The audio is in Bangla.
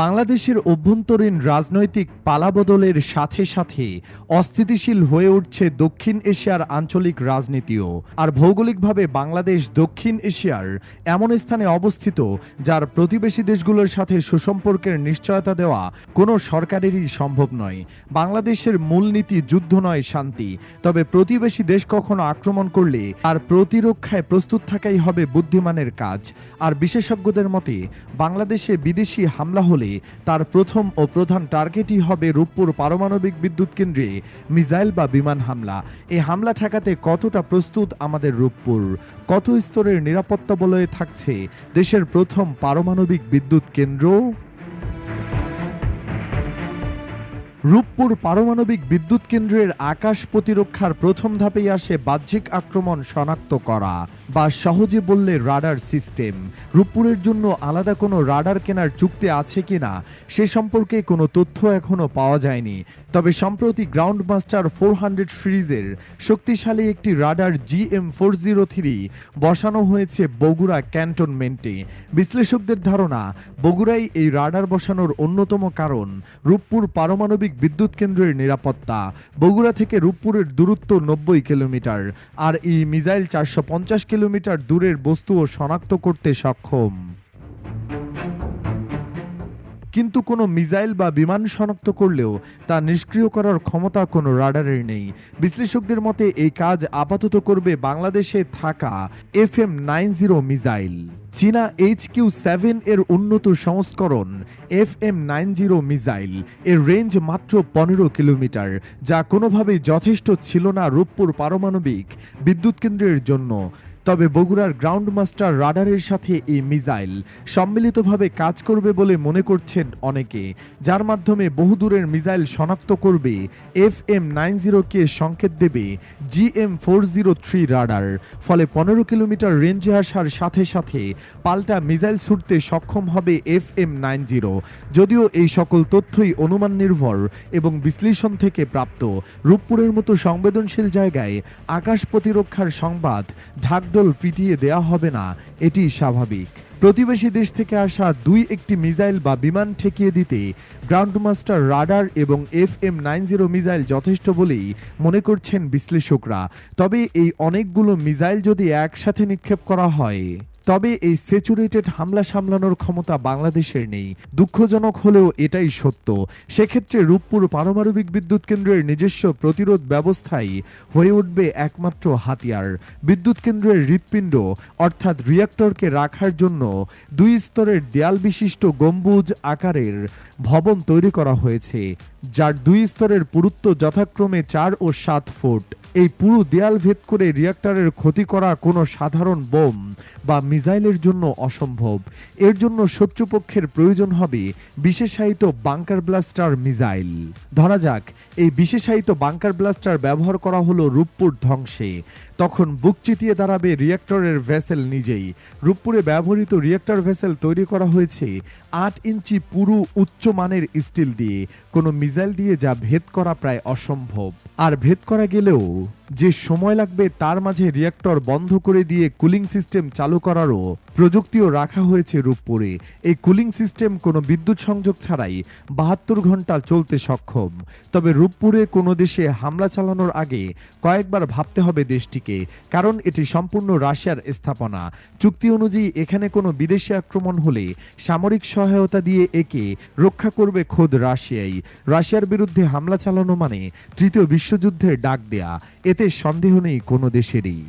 বাংলাদেশের অভ্যন্তরীণ রাজনৈতিক পালাবদলের সাথে সাথে অস্থিতিশীল হয়ে উঠছে দক্ষিণ এশিয়ার আঞ্চলিক রাজনীতিও। আর ভৌগোলিকভাবে বাংলাদেশ দক্ষিণ এশিয়ার এমন স্থানে অবস্থিত যার প্রতিবেশী দেশগুলোর সাথে সুসম্পর্কের নিশ্চয়তা দেওয়া কোনো সরকারেরই সম্ভব নয়। বাংলাদেশের মূলনীতি যুদ্ধ নয়, শান্তি। তবে প্রতিবেশী দেশ কখনো আক্রমণ করলে আর প্রতিরক্ষায় প্রস্তুত থাকাই হবে বুদ্ধিমানের কাজ। আর বিশেষজ্ঞদের মতে, বাংলাদেশে বিদেশি হামলা হলে তার প্রথম ও প্রধান টার্গেটই হবে রূপপুর পারমাণবিক বিদ্যুৎ কেন্দ্রে মিসাইল বা বিমান হামলা। এই হামলা ঠেকাতে কতটা প্রস্তুত আমাদের রূপপুর? কত স্তরের নিরাপত্তা বলয়ে থাকছে দেশের প্রথম পারমাণবিক বিদ্যুৎ কেন্দ্র? রূপপুর পারমাণবিক বিদ্যুৎ কেন্দ্রের আকাশ প্রতিরক্ষার প্রথম ধাপেই আসে বাহ্যিক আক্রমণ শনাক্ত করা বা সহজে বললে রাডার সিস্টেম। রূপপুরের জন্য আলাদা কোনো রাডার কেনার চুক্তি আছে কিনা সে সম্পর্কে কোনো তথ্য এখনও পাওয়া যায়নি। তবে সম্প্রতি গ্রাউন্ড মাস্টার ফোর হান্ড্রেড সিরিজের শক্তিশালী একটি radar G M four zero three বসানো হয়েছে বগুড়া ক্যান্টনমেন্টে। বিশ্লেষকদের ধারণা, বগুড়ায় এই রাডার বসানোর অন্যতম কারণ রূপপুর পারমাণবিক বিদ্যুৎ কেন্দ্রের নিরাপত্তা। বগুড়া থেকে রূপপুরের দূরত্ব নব্বই কিলোমিটার, আর এই মিসাইল চারশো পঞ্চাশ কিলোমিটার দূরের বস্তুও শনাক্ত করতে সক্ষম। কিন্তু কোনো মিসাইল বা বিমান শনাক্ত করলেও তা নিষ্ক্রিয় করার ক্ষমতা কোনো রাডারের নেই। বিশ্লেষকদের মতে এই কাজ আপাতত করবে বাংলাদেশে থাকা F M nine zero missile. চীনা এইচ কিউ সেভেন এর উন্নত সংস্করণ F M nine zero missile. এর রেঞ্জ মাত্র পনেরো কিলোমিটার, যা কোনোভাবেই যথেষ্ট ছিল না রূপপুর পারমাণবিক বিদ্যুৎ কেন্দ্রের জন্য। তবে বগুড়ার গ্রাউন্ড মাস্টার রাডারের সাথে এই মিসাইল সম্মিলিতভাবে কাজ করবে বলে মনে করছেন অনেকে, যার মাধ্যমে বহুদূরের মিসাইল শনাক্ত করবে এফ এম নাইন জিরোকে সংকেত দেবে G M four zero three radar. ফলে পনেরো কিলোমিটার রেঞ্জে আসার সাথে সাথে পাল্টা মিসাইল ছুটতে সক্ষম হবে এফ এম নাইন জিরো যদিও এই সকল তথ্যই অনুমান নির্ভর এবং বিশ্লেষণ থেকে প্রাপ্ত। রূপপুরের মতো সংবেদনশীল জায়গায় আকাশ প্রতিরক্ষার সংবাদ ঢাকডোল পিটিয়ে দেয়া হবে না এটি স্বাভাবিক। প্রতিবেশী দেশ থেকে আসা দুই একটি মিসাইল বা বিমান ঠেকিয়ে দিতে গ্রাউন্ডমাস্টার রাডার এবং F M nine zero missile যথেষ্ট বলেই মনে করছেন বিশ্লেষকরা। তবে এই অনেকগুলো মিসাইল যদি একসাথে নিক্ষেপ করা হয়। তবে এই স্যাচুরেটেড হামলা সামলানোর ক্ষমতা বাংলাদেশের নেই। দুঃখজনক হলেও এটাই সত্য। সেক্ষেত্রে রূপপুর পারমাণবিক বিদ্যুৎ কেন্দ্রের নিজস্ব প্রতিরোধ ব্যবস্থাই হয়ে উঠবে একমাত্র হাতিয়ার। বিদ্যুৎ কেন্দ্রের হৃৎপিণ্ড, অর্থাৎ রিয়াক্টরকে রাখার জন্য দুই স্তরের দেয়াল বিশিষ্ট গম্বুজ আকারের ভবন তৈরি করা হয়েছে, যার দুই স্তরের পুরুত্ব যথাক্রমে চার ও সাত ফুট। এই পুরো দেয়াল ভেদ করে রিয়াক্টরের ক্ষতি করা কোনো সাধারণ বোম বা মিসাইলের জন্য অসম্ভব। এর জন্য শত্রুপক্ষের প্রয়োজন হবে বিশেষায়িত বাংকার ব্লাস্টার মিসাইল। ধরা যাক এই বিশেষায়িত বাংকার ব্লাস্টার ব্যবহার করা হলো রূপপুর ধ্বংসে। তখন বুক চিতিয়ে দাঁড়াবে রিয়েক্টরের ভেসেল নিজেই। রূপপুরে ব্যবহৃত রিয়েক্টর ভেসেল তৈরি করা হয়েছে আট ইঞ্চি পুরু উচ্চমানের স্টিল দিয়ে। কোনো মিসাইল দিয়ে যা ভেদ করা প্রায় অসম্ভব। আর ভেদ করা গেলেও যে সময় লাগবে তার মাঝে রিয়াক্টর বন্ধ করে দিয়ে কুলিং সিস্টেম চালু করারও প্রযুক্তিও রাখা হয়েছে রূপপুরে। এই কুলিং সিস্টেম কোনো বিদ্যুৎ সংযোগ ছাড়াই বাহাত্তর ঘণ্টা চলতে সক্ষম। তবে রূপপুরে কোনো দেশে হামলা চালানোর আগে কয়েকবার ভাবতে হবে দেশটিকে, কারণ এটি সম্পূর্ণ রাশিয়ার স্থাপনা। চুক্তি অনুযায়ী এখানে কোনো বিদেশি আক্রমণ হলে সামরিক সহায়তা দিয়ে একে রক্ষা করবে খোদ রাশিয়াই। রাশিয়ার বিরুদ্ধে হামলা চালানো মানে তৃতীয় বিশ্বযুদ্ধের ডাক দেয়া। এতে সন্দেহ নেই কোনো দেশেরই.